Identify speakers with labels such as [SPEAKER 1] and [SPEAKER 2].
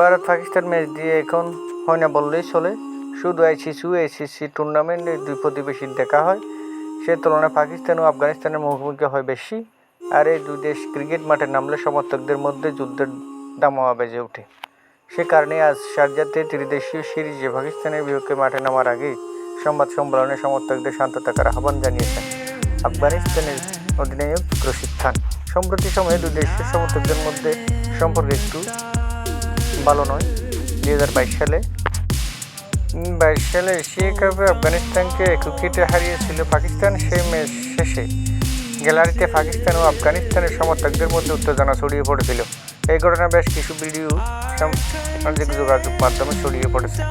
[SPEAKER 1] Bharat Pakistan match দিয়ে এখন হয় না বললেই চলে। শুধু আইসিসি, এসিসি টুর্নামেন্টে দুই প্রতিবেশীর দেখা হয়। সে তুলনায় পাকিস্তান ও আফগানিস্তানের মুখোমুখি হয় বেশি। আর এই দুই দেশ ক্রিকেট মাঠে নামলে সমর্থকদের মধ্যে যুদ্ধের দামামা বেজে ওঠে। সে কারণে আজ শারজাতে ত্রিদেশীয় সিরিজে পাকিস্তানের বিপক্ষে মাঠে নামার আগে সংবাদ সম্মেলনে সমর্থকদের শান্ত থাকার আহ্বান জানিয়েছেন আফগানিস্তানের অধিনায়ক রশিদ খান। সম্প্রতি সময়ে দুই দেশের সমর্থকদের মধ্যে সম্পর্ক একটু ভালো নয়। দুই হাজার বাইশ সালে। বাইশ সালে এশিয়া কাপে আফগানিস্তানকে এক উইকেটে হারিয়েছিল পাকিস্তান। সে ম্যাচ শেষে গ্যালারিতে পাকিস্তান ও আফগানিস্তানের সমর্থকদের মধ্যে উত্তেজনা ছড়িয়ে পড়েছিল। এই ঘটনা বেশ কিছু ভিডিও সামাজিক যোগাযোগ মাধ্যমে ছড়িয়ে পড়েছে।